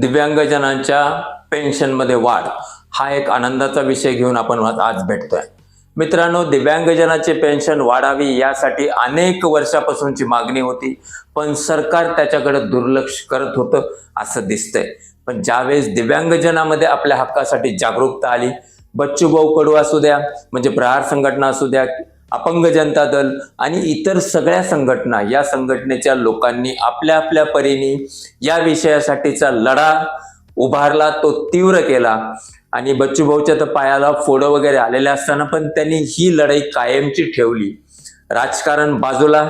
दिव्यांगजनांच्या पेन्शनमध्ये वाढ. हा एक आनंदाचा विषय घेऊन आपण आज भेटतोय. मित्रांनो दिव्यांगजनाची पेन्शन वाढावी यासाठी अनेक वर्षापासूनची मागणी होती पण सरकार त्याच्याकडे दुर्लक्ष करत होतं असं दिसतंय. पण ज्यावेळेस दिव्यांगजनामध्ये आपल्या हक्कासाठी जागरूकता आली बच्चू भाऊ कडू असू द्या म्हणजे प्रहार संघटना असू द्या अपंग जनता दल आणि इतर सगळ्या संघटना या संघटनेच्या लोकांनी आपल्या आपल्या परीने या विषयासाठीचा लढा उभारला तो तीव्र केला. आणि बच्चू भाऊच्या तर पायाला फोडं वगैरे आलेले असताना पण त्यांनी ही लढाई कायमची ठेवली. राजकारण बाजूला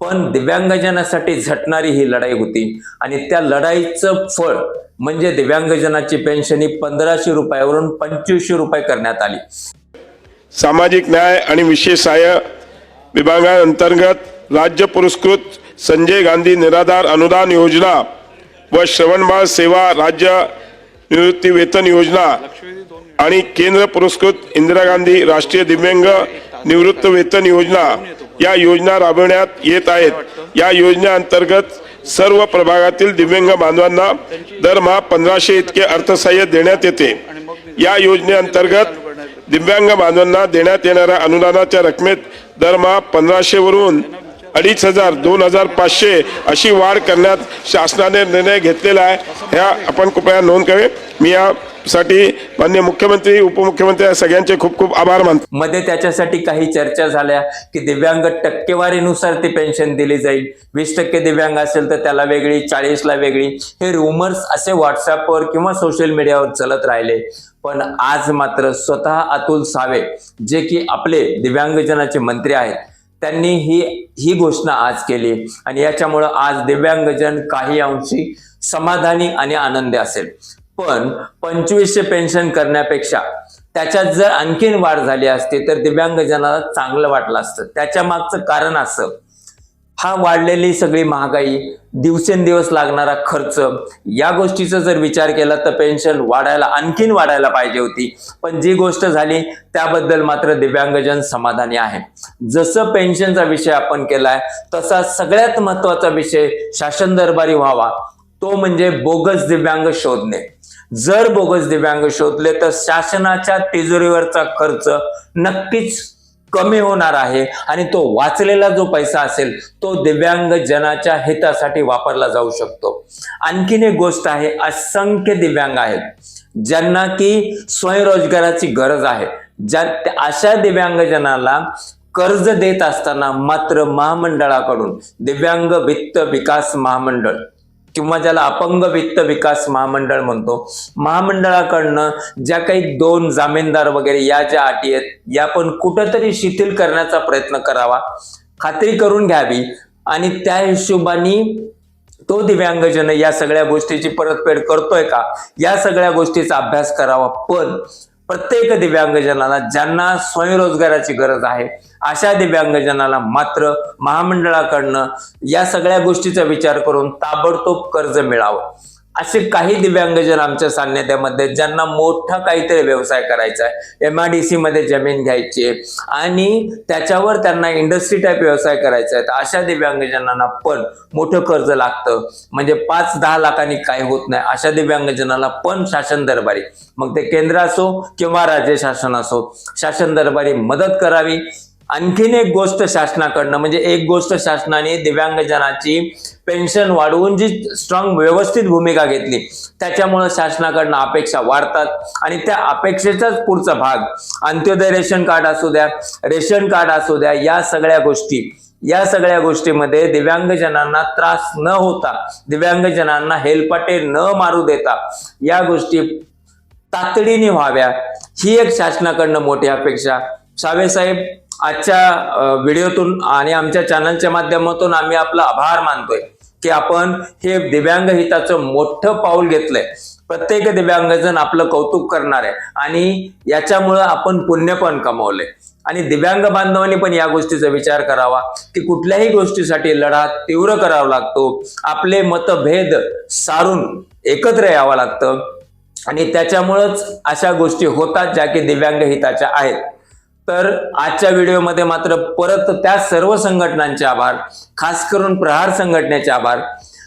पण दिव्यांगजनासाठी झटणारी ही लढाई होती. आणि त्या लढाईचं फळ म्हणजे दिव्यांगजनाची पेन्शन ही पंधराशे रुपयावरून पंचवीसशे रुपये करण्यात आली. सामाजिक न्याय आणि विशेष सहाय्य विभागांतर्गत राज्य पुरस्कृत संजय गांधी निराधार अनुदान योजना व श्रवणबाळ सेवा राज्य निवृत्ती वेतन योजना आणि केंद्र पुरस्कृत इंदिरा गांधी राष्ट्रीय दिव्यांग निवृत्त वेतन योजना या योजना राबविण्यात येत आहेत. या योजनेअंतर्गत सर्व प्रभागातील दिव्यांग बांधवांना दरमहा पंधराशे इतके अर्थसहाय्य देण्यात येते. या योजनेअंतर्गत दिव्यांग बांधवांना देण्यात येणाऱ्या अनुदानाच्या रकमेत दरमहा पंधराशे वरून अडीच हजार दोन हजार पाचशे अशी वाढ करण्यात शासनाने निर्णय घेतलेला आहे. ह्या आपण कृपया नोंद करावे मी यासाठी मान्य मुख्यमंत्री उपमुख्यमंत्री या सगळ्यांचे खूप खूप आभार मानतो. मध्ये त्याच्यासाठी काही चर्चा झाल्या की दिव्यांग टक्केवारीनुसार ती पेन्शन दिली जाईल. वीस टक्के दिव्यांग असेल तर त्याला वेगळी चाळीसला वेगळी. हे रुमर्स असे व्हॉट्सअपवर किंवा सोशल मीडियावर चलत राहिले. पण आज मात्र स्वतः अतुल सावे जे की आपले दिव्यांगजनाचे मंत्री आहेत त्यांनी ही ही घोषणा आज केली. आणि याच्यामुळं आज दिव्यांगजन काही अंशी समाधानी आणि आनंदी असेल. पण पंचवीसशे पेन्शन करण्यापेक्षा त्याच्यात जर आणखीन वाढ झाली असती तर दिव्यांगजनाला चांगलं वाटलं असतं. त्याच्या मागचं कारण असं हा वाढलेली सगळी महागाई दिवसेंदिवस लागणारा खर्च या गोष्टीचा जर विचार केला तर पेन्शन वाढायला आणखीन वाढायला पाहिजे होती. पण जी गोष्ट झाली त्याबद्दल मात्र दिव्यांगजन समाधानी आहे. जसं पेन्शनचा विषय आपण केलाय तसा सगळ्यात महत्त्वाचा विषय शासन दरबारी व्हावा. तो म्हणजे बोगस दिव्यांग शोधणे. जर बोगस दिव्यांग शोधले तर शासनाच्या तिजोरीवरचा खर्च नक्कीच कमी होणार आहे आणि तो वाचलेला जो पैसा असेल तो दिव्यांग जनाच्या हितासाठी वापरला जाऊ शकतो. आणखीन एक गोष्ट आहे असंख्य दिव्यांग आहेत ज्यांना की स्वयंरोजगाराची गरज आहे. ज्या अशा दिव्यांगजनाला कर्ज देत असताना मात्र महामंडळाकडून दिव्यांग वित्त विकास महामंडळ किंवा ज्याला अपंग वित्त विकास महामंडळ म्हणतो. महामंडळाकडनं ज्या काही दोन जामीनदार वगैरे या ज्या अटी आहेत या पण कुठंतरी शिथिल करण्याचा प्रयत्न करावा. खात्री करून घ्यावी आणि त्या हिशोबाने तो दिव्यांगजन या सगळ्या गोष्टीची परतफेड करतोय का? या सगळ्या गोष्टीचा अभ्यास करावा. पण प्रत्येक दिव्यांगजनाला ज्यांना स्वयंरोजगाराची गरज आहे अशा दिव्यांगजनाला मात्र महामंडळाकडनं या सगळ्या गोष्टीचा विचार करून ताबडतोब कर्ज मिळावं. असे काही दिव्यांगजन आमच्या सान्निध्यामध्ये ज्यांना मोठा काहीतरी व्यवसाय करायचा आहे. एम आय डी सी मध्ये जमीन घ्यायची आहे. आणि त्याच्यावर त्यांना इंडस्ट्री टाईप व्यवसाय करायचा आहे. तर अशा दिव्यांगजनांना पण मोठं कर्ज लागतं. म्हणजे पाच दहा लाखांनी काय होत नाही. अशा दिव्यांगजनाला पण शासन दरबारी. मग ते केंद्र असो किंवा राज्य शासन असो शासन दरबारी मदत करावी. आणखीन एक गोष्ट शासनाकडनं म्हणजे एक गोष्ट शासनाने दिव्यांगजनाची पेन्शन वाढवून जी स्ट्रॉंग व्यवस्थित भूमिका घेतली त्याच्यामुळे शासनाकडनं अपेक्षा वाढतात. आणि त्या अपेक्षेचाच पुढचा भाग अंत्योदय रेशन कार्ड असू द्या रेशन कार्ड असू द्या या सगळ्या गोष्टी या सगळ्या गोष्टीमध्ये दिव्यांगजनांना त्रास न होता दिव्यांगजनांना हेलपाटे न मारू देता या गोष्टी तातडीने व्हाव्या ही एक शासनाकडनं मोठी अपेक्षा. सावे साहेब आजच्या व्हिडिओतून आणि आमच्या चॅनलच्या माध्यमातून आम्ही आपला आभार मानतोय की आपण हे दिव्यांग हिताचं मोठं पाऊल घेतलंय. प्रत्येक दिव्यांगजन आपलं कौतुक करणार आहे आणि याच्यामुळं आपण पुण्य पण कमवलंय. आणि दिव्यांग बांधवांनी पण या गोष्टीचा विचार करावा की कुठल्याही गोष्टीसाठी लढा तीव्र करावा लागतो. आपले मतभेद सारून एकत्र यावं लागतं. आणि त्याच्यामुळंच अशा गोष्टी होतात ज्या की दिव्यांग हिताच्या आहेत. तर आजच्या व्हिडिओमध्ये मात्र परत त्या सर्व संघटनांचे आभार खास करून प्रहार संघटनेचे आभार.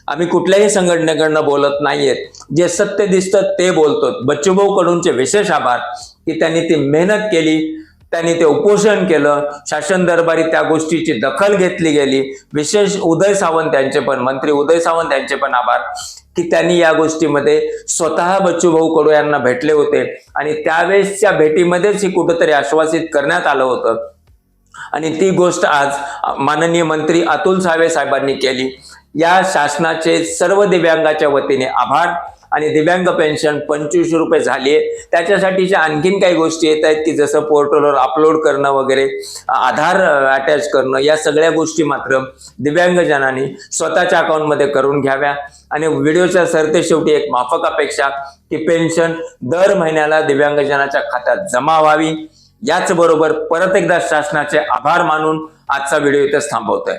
आम्ही कुठल्याही संघटनेकडनं बोलत नाहीयेत. जे सत्य दिसतं ते बोलतो बच्चूभाऊ कडूनचे विशेष आभार की त्यांनी ती मेहनत केली. त्यांनी ते उपोषण केलं. शासन दरबारी त्या गोष्टीची दखल घेतली गेली. विशेष उदय सावंत यांचे पण मंत्री उदय सावंत यांचे पण आभार. की त्यांनी या गोष्टीमध्ये स्वतः बच्चूभाऊ कडू यांना भेटले होते. आणि त्यावेळेसच्या भेटीमध्येच ही कुठंतरी आश्वासित करण्यात आलं होतं. आणि ती गोष्ट आज माननीय मंत्री अतुल सावे साहेबांनी केली. या शासनाचे सर्व दिव्यांगाच्या वतीने आभार. आणि दिव्यांग पेन्शन पंचवीसशे रुपये झाली आहे. त्याच्यासाठीच्या आणखीन काही गोष्टी येत आहेत की जसं पोर्टलवर अपलोड करणं वगैरे आधार अटॅच करणं या सगळ्या गोष्टी मात्र दिव्यांगजनांनी स्वतःच्या अकाउंटमध्ये करून घ्याव्या. आणि व्हिडिओच्या सरते शेवटी एक माफक अपेक्षा की पेन्शन दर महिन्याला दिव्यांगजनाच्या खात्यात जमा व्हावी. याचबरोबर परत एकदा शासनाचे आभार मानून आजचा व्हिडिओ इथंच थांबवतोय.